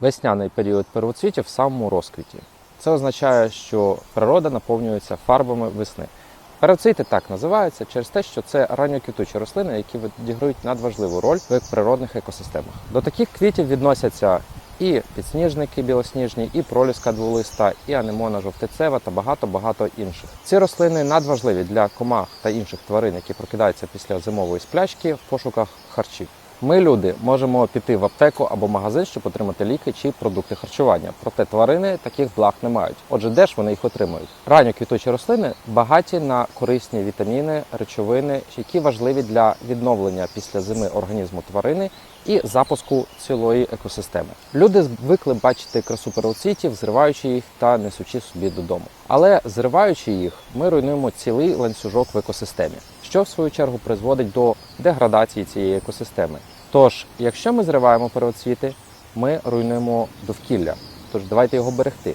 Весняний період первоцвітів в самому розквіті. Це означає, що природа наповнюється фарбами весни. Первоцвіти так називаються через те, що це ранньоквітучі рослини, які відіграють надважливу роль в природних екосистемах. До таких квітів відносяться і підсніжники білосніжні, і проліска дволиста, і анемона жовтицева та багато-багато інших. Ці рослини надважливі для комах та інших тварин, які прокидаються після зимової сплячки в пошуках харчів. Ми, люди, можемо піти в аптеку або магазин, щоб отримати ліки чи продукти харчування. Проте тварини таких благ не мають. Отже, де ж вони їх отримують? Ранньо квітучі рослини багаті на корисні вітаміни, речовини, які важливі для відновлення після зими організму тварини і запуску цілої екосистеми. Люди звикли бачити красу первоцвітів, зриваючи їх та несучи собі додому. Але зриваючи їх, ми руйнуємо цілий ланцюжок в екосистемі, що в свою чергу призводить до деградації цієї екосистеми. Тож, якщо ми зриваємо первоцвіти, ми руйнуємо довкілля. Тож давайте його берегти.